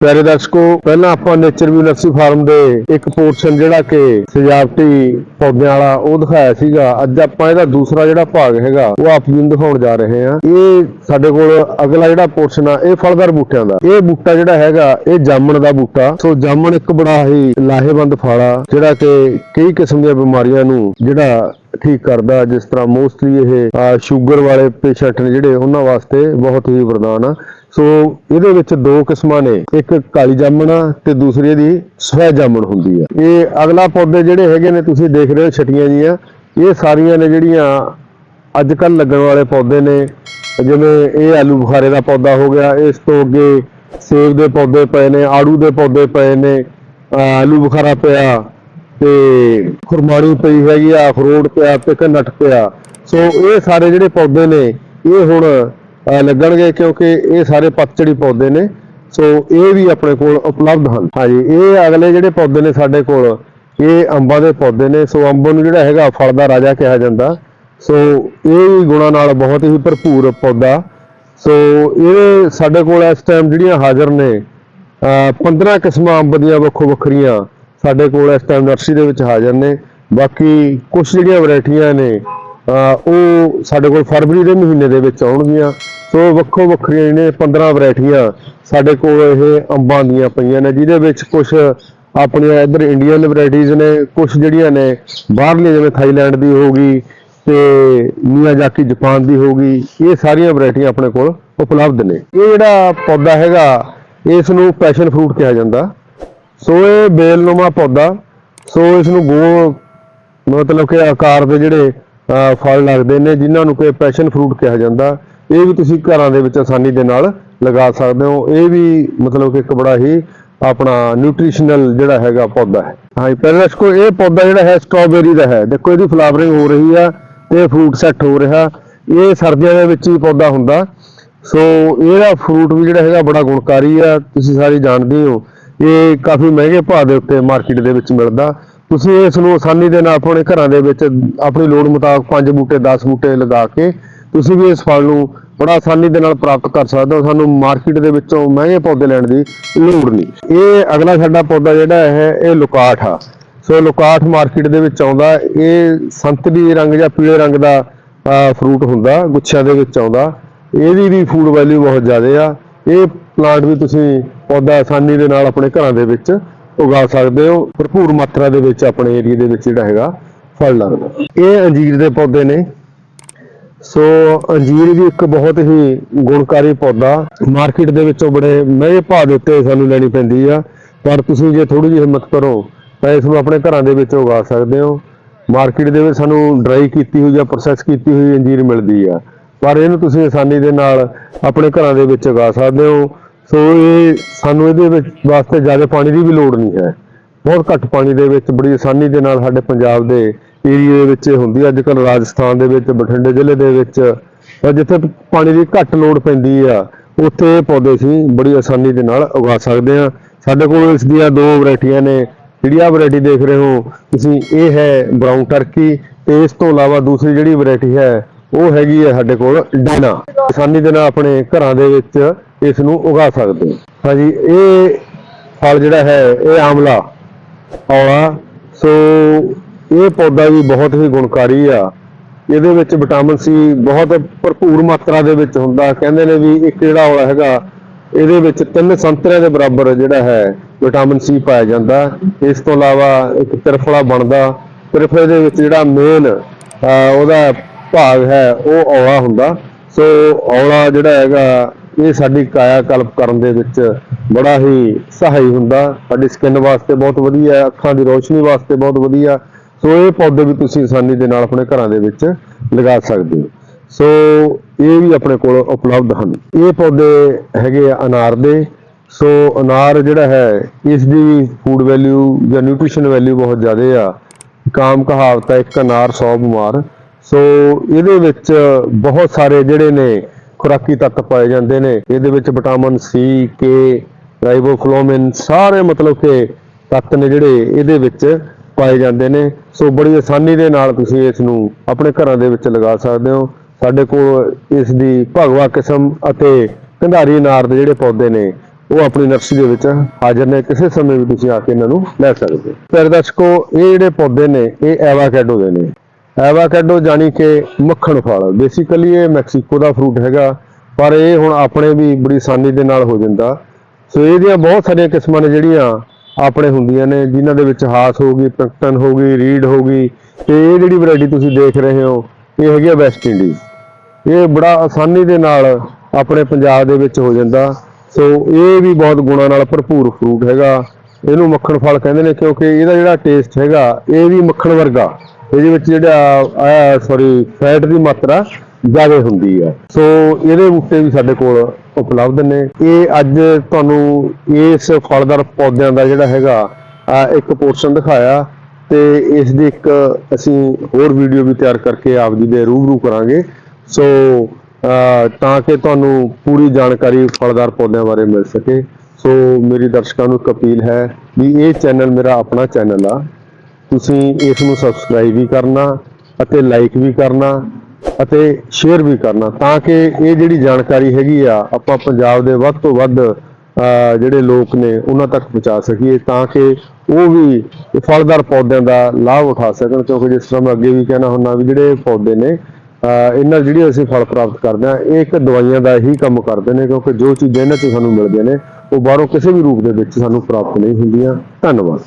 ਪਿਆਰੇ ਦਰਸ਼ਕੋ, ਪਹਿਲਾਂ ਆਪਾਂ ਨੇਚਰ ਵੀ ਨਰਸਰੀ ਫਾਰਮ ਦੇ ਇੱਕ ਪੋਰਸ਼ਨ ਜਿਹੜਾ ਕਿ ਸਜਾਵਟੀ ਪੌਦਿਆਂ ਵਾਲਾ ਉਹ ਦਿਖਾਇਆ ਸੀਗਾ। ਅੱਜ ਆਪਾਂ ਇਹਦਾ ਦੂਸਰਾ ਜਿਹੜਾ ਭਾਗ ਹੈਗਾ, ਉਹ ਆਪ ਜੀ ਨੂੰ ਦਿਖਾਉਣ ਜਾ ਰਹੇ ਹਾਂ। ਇਹ ਸਾਡੇ ਕੋਲ ਅਗਲਾ ਜਿਹੜਾ ਪੋਰਸ਼ਨ ਆ, ਇਹ ਫਲਦਾਰ ਬੂਟਿਆਂ ਦਾ। ਇਹ ਬੂਟਾ ਜਿਹੜਾ ਹੈਗਾ, ਇਹ ਜਾਮਣ ਦਾ ਬੂਟਾ। ਸੋ ਜਾਮਣ ਇੱਕ ਬੜਾ ਹੀ ਲਾਹੇਵੰਦ ਫਲ ਆ, ਜਿਹੜਾ ਕਿ ਕਈ ਕਿਸਮ ਦੀਆਂ ਬਿਮਾਰੀਆਂ ਨੂੰ ਜਿਹੜਾ ਠੀਕ ਕਰਦਾ, ਜਿਸ ਤਰ੍ਹਾਂ ਮੋਸਟਲੀ ਇਹ ਸ਼ੂਗਰ ਵਾਲੇ ਪੇਸ਼ੈਂਟ ਨੇ ਜਿਹੜੇ, ਉਹਨਾਂ ਵਾਸਤੇ ਬਹੁਤ ਹੀ ਵਰਦਾਨ ਆ। ਸੋ ਇਹਦੇ ਵਿੱਚ ਦੋ ਕਿਸਮਾਂ ਨੇ, ਇੱਕ ਕਾਲੀ ਜਾਮਣ ਆ ਤੇ ਦੂਸਰੀ ਦੀ ਸਵੈ ਜਾਮਣ ਹੁੰਦੀ ਆ। ਇਹ ਅਗਲਾ ਪੌਦੇ ਜਿਹੜੇ ਹੈਗੇ ਨੇ, ਤੁਸੀਂ ਦੇਖ ਰਹੇ ਹੋ ਛਟੀਆਂ ਜੀਆਂ, ਇਹ ਸਾਰੀਆਂ ਨੇ ਜਿਹੜੀਆਂ ਅੱਜ ਕੱਲ ਲੱਗਣ ਵਾਲੇ ਪੌਦੇ ਨੇ, ਜਿਵੇਂ ਇਹ ਆਲੂ ਬੁਖਾਰੇ ਦਾ ਪੌਦਾ ਹੋ ਗਿਆ, ਇਸ ਤੋਂ ਅੱਗੇ ਸੇਬ ਦੇ ਪੌਦੇ ਪਏ ਨੇ, ਆੜੂ ਦੇ ਪੌਦੇ ਪਏ ਨੇ ਆਲੂ ਬੁਖਾਰਾ ਪਿਆ ਤੇ ਖੁਰਮਾਣੀ ਪਈ ਹੈਗੀ ਆ ਅਖਰੋਟ ਪਿਆ ਤੇ ਨਟ ਪਿਆ ਸੋ ਇਹ ਸਾਰੇ ਜਿਹੜੇ ਪੌਦੇ ਨੇ, ਇਹ ਹੁਣ ਲੱਗਣਗੇ ਕਿਉਂਕਿ ਇਹ ਸਾਰੇ ਪਤਝੜੀ ਪੌਦੇ ਨੇ। ਸੋ ਇਹ ਵੀ ਆਪਣੇ ਕੋਲ ਉਪਲਬਧ ਹਨ। ਹਾਂਜੀ, ਇਹ ਅਗਲੇ ਜਿਹੜੇ ਪੌਦੇ ਨੇ ਸਾਡੇ ਕੋਲ, ਇਹ ਅੰਬਾਂ ਦੇ ਪੌਦੇ ਨੇ। ਸੋ ਅੰਬ ਨੂੰ ਜਿਹੜਾ ਹੈਗਾ, ਫਲ ਦਾ ਰਾਜਾ ਕਿਹਾ ਜਾਂਦਾ। ਸੋ ਇਹ ਵੀ ਗੁਣਾਂ ਨਾਲ ਬਹੁਤ ਹੀ ਭਰਪੂਰ ਪੌਦਾ। ਸੋ ਇਹ ਸਾਡੇ ਕੋਲ ਇਸ ਟਾਈਮ ਜਿਹੜੀਆਂ ਹਾਜ਼ਰ ਨੇ, ਅਹ 15 ਕਿਸਮਾਂ ਅੰਬ ਦੀਆਂ ਵੱਖੋ ਵੱਖਰੀਆਂ ਸਾਡੇ ਕੋਲ ਇਸ ਟਾਈਮ ਨਰਸਰੀ ਦੇ ਵਿੱਚ ਹਾਜ਼ਰ ਨੇ। ਬਾਕੀ ਕੁਝ ਜਿਹੜੀਆਂ ਵੈਰਾਈਟੀਆਂ ਨੇ ਉਹ ਸਾਡੇ ਕੋਲ ਫਰਵਰੀ ਦੇ ਮਹੀਨੇ ਦੇ ਵਿੱਚ ਆਉਣਗੀਆਂ। ਸੋ ਵੱਖੋ ਵੱਖਰੀਆਂ ਨੇ 15 ਵੈਰਾਈਟੀਆਂ ਸਾਡੇ ਕੋਲ ਇਹ ਅੰਬਾਂ ਦੀਆਂ ਪਈਆਂ ਨੇ, ਜਿਹਦੇ ਵਿੱਚ ਕੁਝ ਆਪਣੀਆਂ ਇੱਧਰ ਇੰਡੀਅਨ ਵੈਰਾਈਟੀਆਂ ਨੇ ਕੁਝ ਜਿਹੜੀਆਂ ਨੇ ਬਾਹਰਲੀਆਂ, ਜਿਵੇਂ ਥਾਈਲੈਂਡ ਦੀ ਹੋਗੀ ਤੇ ਮੀਆਜ਼ਾਕੀ ਜਾਪਾਨ ਦੀ ਹੋਗੀ ਇਹ ਸਾਰੀਆਂ ਵੈਰਾਈਟੀਆਂ ਆਪਣੇ ਕੋਲ ਉਪਲਬਧ ਨੇ। ਇਹ ਜਿਹੜਾ ਪੌਦਾ ਹੈਗਾ, ਇਸ ਨੂੰ ਪੈਸ਼ਨ ਫਰੂਟ ਕਿਹਾ ਜਾਂਦਾ। ਸੋ ਇਹ ਬੇਲਨੁਮਾ ਪੌਦਾ, ਸੋ ਇਸ ਨੂੰ ਗੋ, ਮਤਲਬ ਕਿ ਆਕਾਰ ਦੇ ਜਿਹੜੇ ਫਲ ਲੱਗਦੇ ਨੇ, ਜਿਨ੍ਹਾਂ ਨੂੰ ਕਿ ਪੈਸ਼ਨ ਫਰੂਟ ਕਿਹਾ ਜਾਂਦਾ, ਇਹ ਵੀ ਤੁਸੀਂ ਘਰਾਂ ਦੇ ਵਿੱਚ ਆਸਾਨੀ ਦੇ ਨਾਲ ਲਗਾ ਸਕਦੇ ਹੋ। ਇਹ ਵੀ ਮਤਲਬ ਕਿ ਇੱਕ ਬੜਾ ਹੀ ਆਪਣਾ ਨਿਊਟ੍ਰੀਸ਼ਨਲ ਜਿਹੜਾ ਹੈਗਾ ਪੌਦਾ ਹੈ। ਹਾਂਜੀ, ਪਹਿਲਾਂ ਦੇਖੋ ਇਹ ਪੌਦਾ ਜਿਹੜਾ ਹੈ ਸਟ੍ਰਾਬੇਰੀ ਦਾ ਹੈ। ਦੇਖੋ, ਇਹਦੀ ਫਲਾਵਰਿੰਗ ਹੋ ਰਹੀ ਆ ਤੇ ਫਰੂਟ ਸੈੱਟ ਹੋ ਰਿਹਾ। ਇਹ ਸਰਦੀਆਂ ਦੇ ਵਿੱਚ ਹੀ ਪੌਦਾ ਹੁੰਦਾ। ਸੋ ਇਹਦਾ ਫਰੂਟ ਵੀ ਜਿਹੜਾ ਹੈਗਾ ਬੜਾ ਗੁਣਕਾਰੀ ਆ, ਤੁਸੀਂ ਸਾਰੇ ਜਾਣਦੇ ਹੋ। ਇਹ ਕਾਫੀ ਮਹਿੰਗੇ ਭਾਅ ਦੇ ਉੱਤੇ ਮਾਰਕੀਟ ਦੇ ਵਿੱਚ ਮਿਲਦਾ। ਤੁਸੀਂ ਇਸ ਨੂੰ ਆਸਾਨੀ ਦੇ ਨਾਲ ਆਪਣੇ ਘਰਾਂ ਦੇ ਵਿੱਚ ਆਪਣੀ ਲੋੜ ਮੁਤਾਬਕ 5 ਬੂਟੇ 10 ਬੂਟੇ ਲਗਾ ਕੇ ਤੁਸੀਂ ਵੀ ਇਸ ਫਲ ਨੂੰ ਬੜਾ ਆਸਾਨੀ ਦੇ ਨਾਲ ਪ੍ਰਾਪਤ ਕਰ ਸਕਦੇ ਹੋ। ਸਾਨੂੰ ਮਾਰਕੀਟ ਦੇ ਵਿੱਚੋਂ ਮਹਿੰਗੇ ਪੌਦੇ ਲੈਣ ਦੀ ਲੋੜ ਨਹੀਂ। ਇਹ ਅਗਲਾ ਸਾਡਾ ਪੌਦਾ ਜਿਹੜਾ ਹੈ, ਇਹ ਲੁਕਾਠ ਆ। ਸੋ ਲੁਕਾਠ ਮਾਰਕੀਟ ਦੇ ਵਿੱਚ ਆਉਂਦਾ। ਇਹ ਸੰਤਰੀ ਰੰਗ ਜਾਂ ਪੀਲੇ ਰੰਗ ਦਾ ਫਰੂਟ ਹੁੰਦਾ, ਗੁੱਛਿਆਂ ਦੇ ਵਿੱਚ ਆਉਂਦਾ। ਇਹਦੀ ਵੀ ਫੂਡ ਵੈਲਿਊ ਬਹੁਤ ਜ਼ਿਆਦਾ ਆ। ਇਹ ਪਲਾਂਟ ਵੀ ਤੁਸੀਂ ਪੌਦਾ ਆਸਾਨੀ ਦੇ ਨਾਲ ਆਪਣੇ ਘਰਾਂ ਦੇ ਵਿੱਚ ਉਗਾ ਸਕਦੇ ਹੋ। ਭਰਪੂਰ ਮਾਤਰਾ ਦੇ ਵਿੱਚ ਆਪਣੇ ਏਰੀਆ ਦੇ ਵਿੱਚ ਜਿਹੜਾ ਹੈਗਾ ਫਲ ਲੱਗਦਾ। ਇਹ ਅੰਜੀਰ ਦੇ ਪੌਦੇ ਨੇ। ਸੋ ਅੰਜੀਰ ਵੀ ਇੱਕ ਬਹੁਤ ਹੀ ਗੁਣਕਾਰੀ ਪੌਦਾ। ਮਾਰਕੀਟ ਦੇ ਵਿੱਚੋਂ ਬੜੇ ਮਹਿੰਗੇ ਭਾਅ ਦੇ ਉੱਤੇ ਸਾਨੂੰ ਲੈਣੀ ਪੈਂਦੀ ਆ। ਪਰ ਤੁਸੀਂ ਜੇ ਥੋੜੀ ਜਿਹੀ ਹਿੰਮਤ ਕਰੋ, ਤਾਂ ਇਸ ਨੂੰ ਆਪਣੇ ਘਰਾਂ ਦੇ ਵਿੱਚ ਉਗਾ ਸਕਦੇ ਹੋ। ਮਾਰਕੀਟ ਦੇ ਵਿੱਚ ਸਾਨੂੰ ਡਰਾਈ ਕੀਤੀ ਹੋਈ ਜਾਂ ਪ੍ਰੋਸੈਸ ਕੀਤੀ ਹੋਈ ਅੰਜੀਰ ਮਿਲਦੀ ਆ। ਪਰ ਇਹਨੂੰ ਤੁਸੀਂ ਆਸਾਨੀ ਦੇ ਨਾਲ ਆਪਣੇ ਘਰਾਂ ਦੇ ਵਿੱਚ ਉਗਾ ਸਕਦੇ ਹੋ। ਸੋ ਇਹ ਸਾਨੂੰ ਇਹਦੇ ਵਿੱਚ ਵਾਸਤੇ ਜ਼ਿਆਦਾ ਪਾਣੀ ਦੀ ਵੀ ਲੋੜ ਨਹੀਂ ਹੈ। ਬਹੁਤ ਘੱਟ ਪਾਣੀ ਦੇ ਵਿੱਚ, ਬੜੀ ਆਸਾਨੀ ਦੇ ਨਾਲ ਸਾਡੇ ਪੰਜਾਬ ਦੇ ਏਰੀਏ ਦੇ ਵਿੱਚ ਹੁੰਦੀ ਹੈ। ਅੱਜ ਕੱਲ੍ਹ ਰਾਜਸਥਾਨ ਦੇ ਵਿੱਚ, ਬਠਿੰਡੇ ਜ਼ਿਲ੍ਹੇ ਦੇ ਵਿੱਚ, ਤਾਂ ਜਿੱਥੇ ਪਾਣੀ ਦੀ ਘੱਟ ਲੋੜ ਪੈਂਦੀ ਆ, ਉੱਥੇ ਇਹ ਪੌਦੇ ਅਸੀਂ ਬੜੀ ਆਸਾਨੀ ਦੇ ਨਾਲ ਉਗਾ ਸਕਦੇ ਹਾਂ। ਸਾਡੇ ਕੋਲ ਇਸ ਦੀਆਂ ਦੋ ਵੈਰਾਈਟੀਆਂ ਨੇ। ਜਿਹੜੀ ਆ ਵੈਰਾਈਟੀ ਦੇਖ ਰਹੇ ਹੋ, ਤੁਸੀਂ, ਇਹ ਹੈ ਬਰਾਊਨ ਟਰਕੀ ਤੇ ਇਸ ਤੋਂ ਇਲਾਵਾ ਦੂਸਰੀ ਜਿਹੜੀ ਵੈਰਾਈਟੀ ਹੈ, ਉਹ ਹੈਗੀ ਹੈ ਸਾਡੇ ਕੋਲ ਡਾਇਨਾ ਆਸਾਨੀ ਦੇ ਨਾਲ ਆਪਣੇ ਘਰਾਂ ਦੇ ਵਿੱਚ ਇਸ ਨੂੰ ਉਗਾ ਸਕਦੇ ਹੋ। ਹਾਂਜੀ, ਇਹ ਫਲ ਜਿਹੜਾ ਹੈ, ਇਹ ਆਮਲਾ ਔਲਾ ਸੋ ਇਹ ਪੌਦਾ ਵੀ ਬਹੁਤ ਹੀ ਗੁਣਕਾਰੀ ਆ। ਇਹਦੇ ਵਿੱਚ ਵਿਟਾਮਿਨ ਸੀ ਬਹੁਤ ਭਰਪੂਰ ਮਾਤਰਾ ਦੇ ਵਿੱਚ ਹੁੰਦਾ। ਕਹਿੰਦੇ ਨੇ ਵੀ ਇੱਕ ਜਿਹੜਾ ਔਲਾ ਹੈਗਾ, ਇਹਦੇ ਵਿੱਚ ਤਿੰਨ ਸੰਤਰਿਆਂ ਦੇ ਬਰਾਬਰ ਜਿਹੜਾ ਹੈ, ਵਿਟਾਮਿਨ ਸੀ ਪਾਇਆ ਜਾਂਦਾ। ਇਸ ਤੋਂ ਇਲਾਵਾ ਇੱਕ ਤਿਰਫਲਾ ਬਣਦਾ। ਤਿਰਫਲੇ ਦੇ ਵਿੱਚ ਜਿਹੜਾ ਮੇਨ ਉਹਦਾ ਭਾਗ ਹੈ, ਉਹ ਔਲਾ ਹੁੰਦਾ। ਸੋ ਔਲਾ ਜਿਹੜਾ ਹੈਗਾ ਇਹ ਸਾਡੀ ਕਾਇਆ ਕਲਪ ਕਰਨ ਦੇ ਵਿੱਚ ਬੜਾ ਹੀ ਸਹਾਈ ਹੁੰਦਾ। ਸਾਡੀ ਸਕਿਨ ਵਾਸਤੇ ਬਹੁਤ ਵਧੀਆ, ਅੱਖਾਂ ਦੀ ਰੋਸ਼ਨੀ ਵਾਸਤੇ ਬਹੁਤ ਵਧੀਆ। ਸੋ ਇਹ ਪੌਦੇ ਵੀ ਤੁਸੀਂ ਆਸਾਨੀ ਦੇ ਨਾਲ ਆਪਣੇ ਘਰਾਂ ਦੇ ਵਿੱਚ ਲਗਾ ਸਕਦੇ ਹੋ। ਸੋ ਇਹ ਵੀ ਆਪਣੇ ਕੋਲ ਉਪਲਬਧ ਹਨ। ਇਹ ਪੌਦੇ ਹੈਗੇ ਆ ਅਨਾਰ ਦੇ। ਸੋ ਅਨਾਰ ਜਿਹੜਾ ਹੈ, ਇਸ ਦੀ ਫੂਡ ਵੈਲਿਊ ਜਾਂ ਨਿਊਟ੍ਰੀਸ਼ਨ ਵੈਲਿਊ ਬਹੁਤ ਜ਼ਿਆਦਾ ਆ। ਕਾਮ ਕਹਾਵਤ ਹੈ ਇੱਕ ਅਨਾਰ 100 ਬਿਮਾਰ। ਸੋ ਇਹਦੇ ਵਿੱਚ ਬਹੁਤ ਸਾਰੇ ਜਿਹੜੇ ਨੇ ਖੁਰਾਕੀ ਤੱਤ ਪਾਏ ਜਾਂਦੇ ਨੇ। ਇਹਦੇ ਵਿੱਚ ਵਿਟਾਮਿਨ ਸੀ ਕੇ ਰਾਈਬੋਫਲੋਵਿਨ ਸਾਰੇ ਮਤਲਬ ਕਿ ਤੱਤ ਨੇ ਜਿਹੜੇ ਇਹਦੇ ਵਿੱਚ ਪਾਏ ਜਾਂਦੇ ਨੇ। ਸੋ ਬੜੀ ਆਸਾਨੀ ਦੇ ਨਾਲ ਤੁਸੀਂ ਇਸ ਨੂੰ ਆਪਣੇ ਘਰਾਂ ਦੇ ਵਿੱਚ ਲਗਾ ਸਕਦੇ ਹੋ। ਸਾਡੇ ਕੋਲ ਇਸ ਦੀ ਭਗਵਾ ਕਿਸਮ ਅਤੇ ਕੰਧਾਰੀ ਅਨਾਰ ਦੇ ਜਿਹੜੇ ਪੌਦੇ ਨੇ, ਉਹ ਆਪਣੀ ਨਰਸਰੀ ਦੇ ਵਿੱਚ ਹਾਜ਼ਰ ਨੇ। ਕਿਸੇ ਸਮੇਂ ਵੀ ਤੁਸੀਂ ਆ ਕੇ ਇਹਨਾਂ ਨੂੰ ਲੈ ਸਕਦੇ ਹੋ। ਫਿਰ ਦਰਸ਼ਕੋ, ਇਹ ਜਿਹੜੇ ਪੌਦੇ ਨੇ, ਇਹ ਐਵਾਕੈਡੋ ਦੇ ਨੇ। ਐਵਾਕੈਡੋ ਜਾਨੀ ਕਿ ਮੱਖਣ ਫਲ। ਬੇਸਿਕਲੀ ਇਹ ਮੈਕਸੀਕੋ ਦਾ ਫਰੂਟ ਹੈਗਾ, ਪਰ ਇਹ ਹੁਣ ਆਪਣੇ ਵੀ ਬੜੀ ਆਸਾਨੀ ਦੇ ਨਾਲ ਹੋ ਜਾਂਦਾ। ਸੋ ਇਹਦੀਆਂ ਬਹੁਤ ਸਾਰੀਆਂ ਕਿਸਮਾਂ ਨੇ ਜਿਹੜੀਆਂ ਆਪਣੇ ਹੁੰਦੀਆਂ ਨੇ, ਜਿਨ੍ਹਾਂ ਦੇ ਵਿੱਚ ਹਾਸ ਹੋ ਗਈ, ਪੈਕਟਨ ਹੋ ਗਈ, ਰੀਡ ਹੋ ਗਈ, ਤੇ ਇਹ ਜਿਹੜੀ ਵੈਰਾਈਟੀ ਤੁਸੀਂ ਦੇਖ ਰਹੇ ਹੋ, ਇਹ ਹੈਗੀ ਆ ਵੈਸਟ ਇੰਡੀਜ਼ ਇਹ ਬੜਾ ਆਸਾਨੀ ਦੇ ਨਾਲ ਆਪਣੇ ਪੰਜਾਬ ਦੇ ਵਿੱਚ ਹੋ ਜਾਂਦਾ। ਸੋ ਇਹ ਵੀ ਬਹੁਤ ਗੁਣਾਂ ਨਾਲ ਭਰਪੂਰ ਫਰੂਟ ਹੈਗਾ। ਇਹਨੂੰ ਮੱਖਣ ਫਲ ਕਹਿੰਦੇ ਨੇ ਕਿਉਂਕਿ ਇਹਦਾ ਜਿਹੜਾ ਟੇਸਟ ਹੈਗਾ, ਇਹ ਵੀ ਮੱਖਣ ਵਰਗਾ। ਇਹਦੇ ਵਿੱਚ ਜਿਹੜਾ ਸੌਰੀ ਫੈਟ ਦੀ ਮਾਤਰਾ ਜ਼ਿਆਦਾ ਹੁੰਦੀ ਹੈ ਸੋ ਇਹਦੇ ਬੂਟੇ ਵੀ ਸਾਡੇ ਕੋਲ ਉਪਲਬਧ ਨੇ। ਇਹ ਅੱਜ ਤੁਹਾਨੂੰ ਇਸ ਫਲਦਾਰ ਪੌਦਿਆਂ ਦਾ ਜਿਹੜਾ ਹੈਗਾ ਇੱਕ ਪੋਰਸ਼ਨ ਦਿਖਾਇਆ। ਤੇ ਇਸ ਦੀ ਇੱਕ ਅਸੀਂ ਹੋਰ ਵੀਡੀਓ ਵੀ ਤਿਆਰ ਕਰਕੇ ਆਪ ਜੀ ਦੇ ਰੂਬਰੂ ਕਰਾਂਗੇ। ਸੋ ਤਾਂ ਕਿ ਤੁਹਾਨੂੰ ਪੂਰੀ ਜਾਣਕਾਰੀ ਫਲਦਾਰ ਪੌਦਿਆਂ ਬਾਰੇ ਮਿਲ ਸਕੇ। ਸੋ ਮੇਰੀ ਦਰਸ਼ਕਾਂ ਨੂੰ ਇੱਕ ਅਪੀਲ ਹੈ ਵੀ ਇਹ ਚੈਨਲ ਮੇਰਾ ਆਪਣਾ ਚੈਨਲ ਆ। ਤੁਸੀਂ ਇਸ ਨੂੰ ਸਬਸਕ੍ਰਾਈਬ ਵੀ ਕਰਨਾ ਅਤੇ ਲਾਈਕ ਵੀ ਕਰਨਾ ਅਤੇ ਸ਼ੇਅਰ ਵੀ ਕਰਨਾ ਤਾਂ ਕਿ ਇਹ ਜਿਹੜੀ ਜਾਣਕਾਰੀ ਹੈਗੀ ਆ, ਆਪਾਂ ਪੰਜਾਬ ਦੇ ਵੱਧ ਤੋਂ ਵੱਧ, ਅਹ, ਜਿਹੜੇ ਲੋਕ ਨੇ ਉਹਨਾਂ ਤੱਕ ਪਹੁੰਚਾ ਸਕੀਏ ਤਾਂ ਕਿ ਉਹ ਵੀ ਫਲਦਾਰ ਪੌਦਿਆਂ ਦਾ ਲਾਭ ਉਠਾ ਸਕਣ ਕਿਉਂਕਿ ਜਿਸ ਤਰ੍ਹਾਂ ਮੈਂ ਅੱਗੇ ਵੀ ਕਹਿਣਾ ਹੁੰਦਾ ਵੀ ਜਿਹੜੇ ਪੌਦੇ ਨੇ ਇਹਨਾਂ ਜਿਹੜੀ ਅਸੀਂ ਫਲ ਪ੍ਰਾਪਤ ਕਰਦੇ ਹਾਂ, ਇਹ ਇੱਕ ਦਵਾਈਆਂ ਦਾ ਹੀ ਕੰਮ ਕਰਦੇ ਨੇ ਕਿਉਂਕਿ ਜੋ ਚੀਜ਼ਾਂ ਇਹਨਾਂ 'ਚ ਸਾਨੂੰ ਮਿਲਦੀਆਂ ਨੇ, ਉਹ ਬਾਹਰੋਂ ਕਿਸੇ ਵੀ ਰੂਪ ਦੇ ਵਿੱਚ ਸਾਨੂੰ ਪ੍ਰਾਪਤ ਨਹੀਂ ਹੁੰਦੀਆਂ। ਧੰਨਵਾਦ।